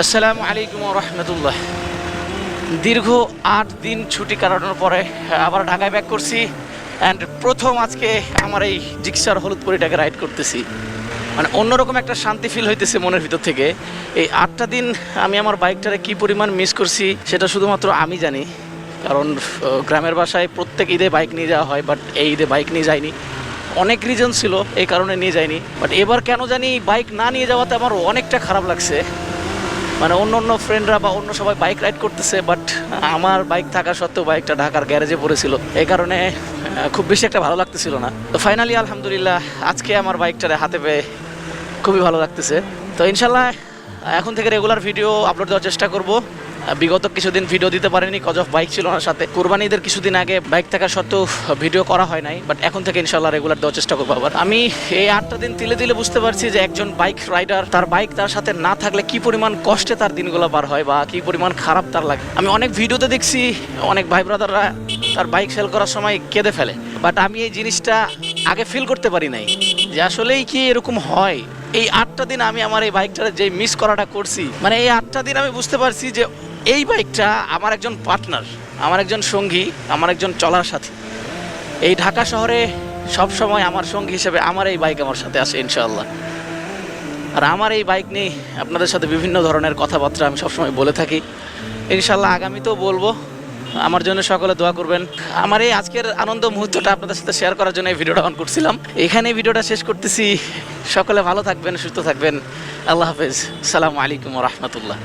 আসসালামু আলাইকুম রহমতুল্লাহ। দীর্ঘ আট দিন ছুটি কাটানোর পরে আবার ঢাকায় ব্যাক করছি অ্যান্ড প্রথম আজকে আমার এই জিক্সার হলুদ পরিটাকে রাইড করতেছি। মানে অন্যরকম একটা শান্তি ফিল হইতেছে মনের ভিতর থেকে। এই আটটা দিন আমি আমার বাইকটারে কি পরিমাণ মিস করছি, সেটা শুধুমাত্র আমি জানি। কারণ গ্রামের বাসায় প্রত্যেক ঈদে বাইক নিয়ে যাওয়া হয় বাট এই ঈদে বাইক নিয়ে যায়নি অনেক রিজন ছিল, এই কারণে নিয়ে যায়নি বাট এবার কেন জানি বাইক না নিয়ে যাওয়াতে আমার অনেকটা খারাপ লাগছে। মানে অন্য অন্য ফ্রেন্ডরা বা অন্য সবাই বাইক রাইড করতেছে বাট আমার বাইক থাকা সত্ত্বেও বাইকটা ঢাকার গ্যারেজে পড়েছিল। এই কারণে খুব বেশি একটা ভালো লাগতেছিল না। তো ফাইনালি আলহামদুলিল্লাহ, আজকে আমার বাইকটারে হাতে পেয়ে খুবই ভালো লাগতেছে। তো ইনশাল্লাহ, এখন থেকে রেগুলার ভিডিও আপলোড দেওয়ার চেষ্টা করব। বিগত কিছুদিন ভিডিও দিতে পারিনি কজ অফ বাইক ছিল না সাথে। কোরবানিদের কিছুদিন আগে বাইক থাকা সত্ত্বেও ভিডিও করা হয় নাই বাট এখন থেকে ইনশাল্লাহ রেগুলার দেওয়ার চেষ্টা করব আবার। আমি এই আটটা দিন তিলে তিলে বুঝতে পারছি যে একজন বাইক রাইডার তার বাইক তার সাথে না থাকলে কি পরিমাণ কষ্টে তার দিনগুলো পার হয় বা কি পরিমাণ খারাপ তার লাগে। আমি অনেক ভিডিওতে দেখছি, অনেক ভাই ব্রাদাররা তার বাইক সেল করার সময় কেঁদে ফেলে বাট আমি এই জিনিসটা আগে ফিল করতে পারি নাই। যে আসলেই কি এরকম হয়? এই আটটা দিন আমি আমার এই বাইকটার যে মিস করাটা করছি মানে এই আটটা দিন আমি বুঝতে পারছি যে এই বাইকটা আমার একজন পার্টনার আমার একজন সঙ্গী, আমার একজন চলার সাথী। এই ঢাকা শহরে সব সময় আমার সঙ্গী হিসেবে আমার এই বাইক আমার সাথে আসে ইনশাআল্লাহ। আর আমার এই বাইক নিয়ে আপনাদের সাথে বিভিন্ন ধরনের কথাবার্তা আমি সবসময় বলে থাকি। ইনশাল্লাহ আগামীতেও বলব। আমার জন্য সকলে দোয়া করবেন। আমার এই আজকের আনন্দ মুহূর্তটা আপনাদের সাথে শেয়ার করার জন্য এই ভিডিওটা অন করছিলাম। এখানে ভিডিওটা শেষ করতেছি। সকলে ভালো থাকবেন, সুস্থ থাকবেন। আল্লাহ হাফেজ। সালামু আলাইকুম রহমতুল্লাহ।